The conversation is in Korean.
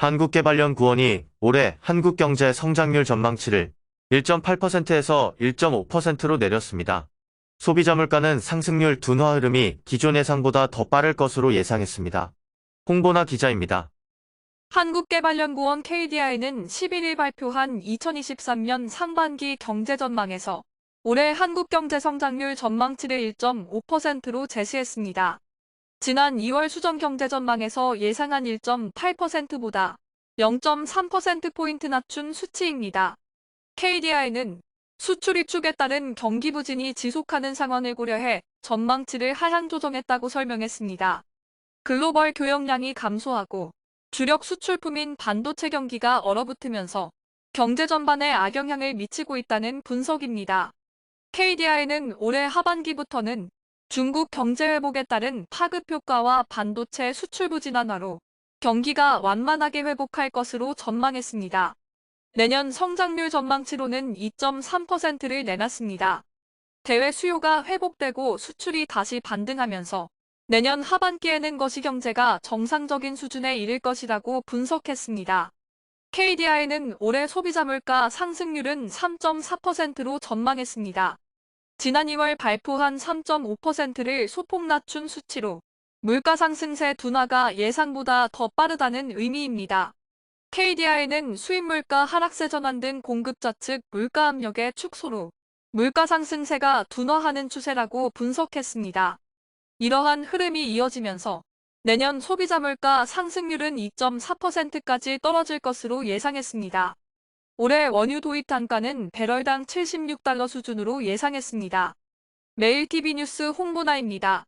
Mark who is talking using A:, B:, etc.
A: 한국개발연 구원이 올해 한국 경제 성장률 전망치를 1.8%에서 1.5%로 내렸습니다. 소비자 물가는 상승률 둔화 흐름이 기존 예상보다 더 빠를 것으로 예상했습니다. 홍보나 기자입니다.
B: 한국개발연구원 KDI는 11일 발표한 2023년 상반기 경제 전망에서 올해 한국 경제 성장률 전망치를 1.5%로 제시했습니다. 지난 2월 수정 경제 전망에서 예상한 1.8%보다 0.3%포인트 낮춘 수치입니다. KDI는 수출 입축에 따른 경기 부진이 지속하는 상황을 고려해 전망치를 하향 조정했다고 설명했습니다. 글로벌 교역량이 감소하고 주력 수출품인 반도체 경기가 얼어붙으면서 경제 전반에 악영향을 미치고 있다는 분석입니다. KDI는 올해 하반기부터는 중국 경제 회복에 따른 파급 효과와 반도체 수출 부진 완화로 경기가 완만하게 회복할 것으로 전망했습니다. 내년 성장률 전망치로는 2.3%를 내놨습니다. 대외 수요가 회복되고 수출이 다시 반등하면서 내년 하반기에는 거시 경제가 정상적인 수준에 이를 것이라고 분석했습니다. KDI는 올해 소비자 물가 상승률은 3.4%로 전망했습니다. 지난 2월 발표한 3.5%를 소폭 낮춘 수치로 물가 상승세 둔화가 예상보다 더 빠르다는 의미입니다. KDI는 수입 물가 하락세 전환 등 공급자 측 물가 압력의 축소로 물가 상승세가 둔화하는 추세라고 분석했습니다. 이러한 흐름이 이어지면서 내년 소비자 물가 상승률은 2.4%까지 떨어질 것으로 예상했습니다. 올해 원유 도입 단가는 배럴당 76달러 수준으로 예상했습니다. 매일 TV 뉴스 홍보나입니다.